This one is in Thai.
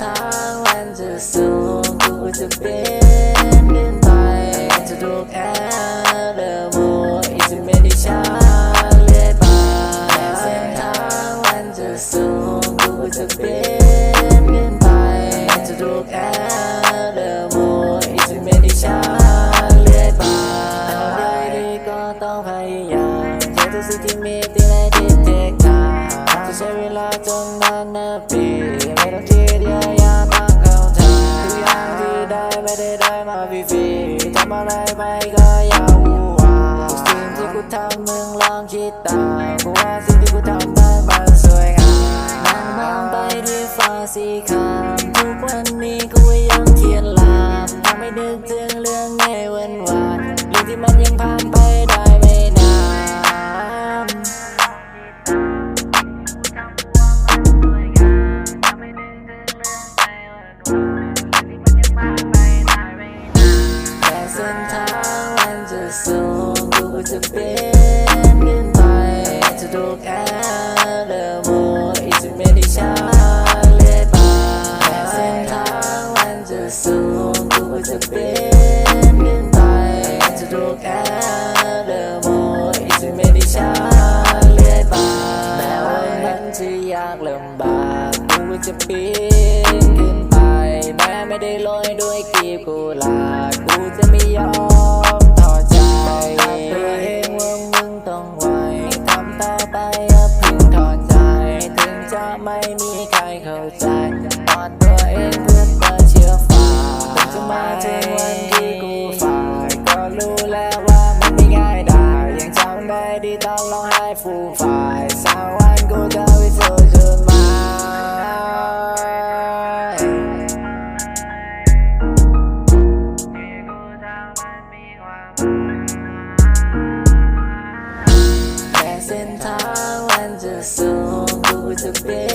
ทางมันจะสูงกูจะเป็นขึ้นไปจะถูแอร์เดอร์โมอีจะไม่ได้ช้าเลื่อยไปเส้นทางมันจะสูงกูจะเป็นขึ้นไปจะถูแอร์เดอร์โมอีจะไม่ได้ช้าเลื่อยไปได้ดีก็ต้องพยายามใช้ทุกสิ่งที่มีที่ได้ที่เทคทาจะใช้เวลาจนนานนับปีไม่ต้อง อะไรไปก็อย่าวูวาทุกสิ่งที่กูทำมึงลองคิดตามกูว่าสิ่งที่กูทำได้มันสวยงามนั่งมองไปด้วยฟ้าสีขามทุกวันนี้กูยังเขียนลามทำให้นึกถึง เส้นทางมันจะสูงกูจะเป็นขึ้นไปจะดูแอร์เดอร์โมอีจะไม่ได้ช้าเลยไปเส้นทางมันจะสูงกูจะเป็นขึ้นไปจะดูแอร์ากลำบากกูจะปีนขึ้นไป แม้ไม่ได้ลอยด้วยกีบกุหลาบกูจะไม่ยอมท้อใจตัวเองว่ามึงต้องไหวทำต่อไปอย่าเพึ่งถอนใจ ถึงจะไม่มีใครเข้าใจตอนตัวเองเพื่อเปิดเชื่อฟ้าแต่จะมาถึงวันที่กูฝ่ายก็รู้แล้วว่ามันไม่ง่ายได้ยังจำได้ดีตอนร้องไห้ฟูมฝ่าย กูจ